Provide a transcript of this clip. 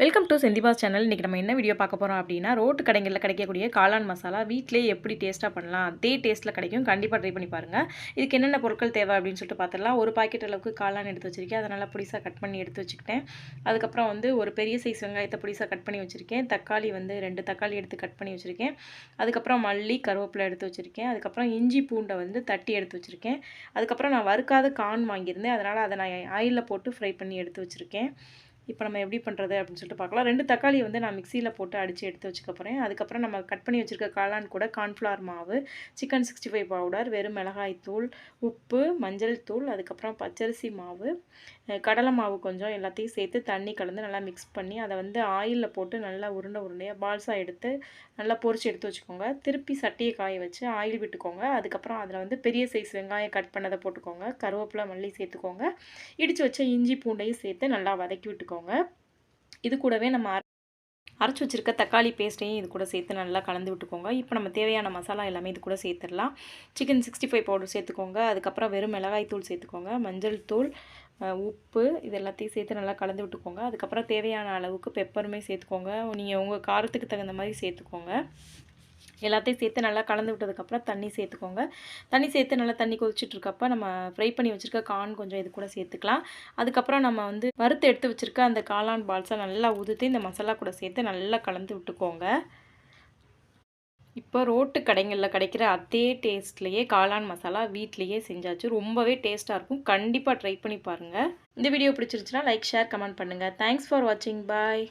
Welcome to செந்திபாஸ் channel இன்றைக்கி நம்ம என்ன வீடியோ பார்க்க போகிறோம் அப்படின்னா ரோட்டு கடைகளில் கிடைக்கக்கூடிய காளான் மசாலா வீட்டிலே எப்படி டேஸ்ட்டாக பண்ணலாம் அதே டேஸ்ட்டில் கிடைக்கும். கண்டிப்பாக ட்ரை பண்ணி பாருங்கள் இதுக்கு என்னென்ன பொருட்கள் தேவை அப்படின்னு சொல்லிட்டு பார்த்துடலாம் ஒரு பாக்கெட் அளவுக்கு காளான் எடுத்து வச்சுருக்கேன். அதை நல்லா புடிசாக கட் பண்ணி எடுத்து வச்சுக்கிட்டேன். அதுக்கப்புறம் வந்து ஒரு பெரிய சைஸ் வெங்காயத்தை புடிசாக கட் பண்ணி வச்சுருக்கேன். தக்காளி வந்து ரெண்டு தக்காளி எடுத்து கட் பண்ணி வச்சுருக்கேன். அதுக்கப்புறம் மல்லி கருவேப்பிலை எடுத்து வச்சுருக்கேன். அதுக்கப்புறம் இஞ்சி பூண்டை வந்து தட்டி எடுத்து வச்சுருக்கேன். அதுக்கப்புறம் நான் வறுக்காத கான் வாங்கியிருந்தேன். அதனால் அதை நான் ஆயிலில் போட்டு ஃப்ரை பண்ணி எடுத்து வச்சுருக்கேன். இப்போ நம்ம எப்படி பண்ணுறது அப்படின்னு சொல்லிட்டு பார்க்கலாம். ரெண்டு தக்காளி வந்து நான் மிக்சியில் போட்டு அடித்து எடுத்து வச்சுக்க போகிறேன் அதுக்கப்புறம் நம்ம கட் பண்ணி வச்சுருக்க காளான் கூட கார்ன்ஃப்ளவர் மாவு சிக்கன் சிக்ஸ்டி ஃபைவ் பவுடர் வெறும் மிளகாய் தூள் உப்பு மஞ்சள் தூள் அதுக்கப்புறம் பச்சரிசி மாவு கடலை மாவு கொஞ்சம் எல்லாத்தையும் சேர்த்து தண்ணி கலந்து நல்லா மிக்ஸ் பண்ணி அதை வந்து ஆயிலில் போட்டு நல்லா உருண்டை உருண்டையாக பால்ஸாக எடுத்து நல்லா பொரிச்சு எடுத்து வச்சுக்கோங்க. திருப்பி சட்டியை காய வச்சு ஆயில் விட்டுக்கோங்க. அதுக்கப்புறம் அதில் வந்து பெரிய சைஸ் வெங்காயம் கட் பண்ணதை போட்டுக்கோங்க. கருவேப்பிலை மல்லி சேர்த்துக்கோங்க. இடித்து வச்ச இஞ்சி பூண்டையும் சேர்த்து நல்லா வதக்கி விட்டுக்கோங்க. இது கூடவே நம்ம அரைச்சி வச்சுருக்க தக்காளி பேஸ்ட்டையும் இது கூட சேர்த்து நல்லா கலந்து விட்டுக்கோங்க. இப்போ நம்ம தேவையான மசாலா எல்லாமே இது கூட சேர்த்துடலாம். சிக்கன் சிக்ஸ்டி ஃபைவ் பவுடர் சேர்த்துக்கோங்க. அதுக்கப்புறம் வெறும் மிளகாய் தூள் சேர்த்துக்கோங்க. மஞ்சள் தூள் உப்பு இது எல்லாத்தையும் சேர்த்து நல்லா கலந்து விட்டுக்கோங்க. அதுக்கப்புறம் தேவையான அளவுக்கு பெப்பருமே சேர்த்துக்கோங்க. நீங்கள் உங்கள் காரத்துக்கு தகுந்த மாதிரி சேர்த்துக்கோங்க. எல்லாத்தையும் சேர்த்து நல்லா கலந்து விட்டதுக்கப்புறம் தண்ணி சேர்த்துக்கோங்க. தண்ணி சேர்த்து நல்லா தண்ணி கொதிச்சுட்ருக்கப்ப நம்ம ஃப்ரை பண்ணி வச்சுருக்க கார்ன் கொஞ்சம் இது கூட சேர்த்துக்கலாம். அதுக்கப்புறம் நம்ம வந்து வறுத்து எடுத்து வச்சுருக்க அந்த காளான் பால்ஸை நல்லா உதுத்து இந்த மசாலா கூட சேர்த்து நல்லா கலந்து விட்டுக்கோங்க. இப்போ ரோட்டு கடைங்களில் கிடைக்கிற அதே டேஸ்ட்லேயே காளான் மசாலா வீட்லேயே செஞ்சாச்சு. ரொம்பவே டேஸ்ட்டாக இருக்கும். கண்டிப்பாக ட்ரை பண்ணி பாருங்கள் இந்த வீடியோ பிடிச்சிருச்சுன்னா லைக் ஷேர் கமெண்ட் பண்ணுங்கள் தேங்க்ஸ் ஃபார் வாட்சிங் பாய்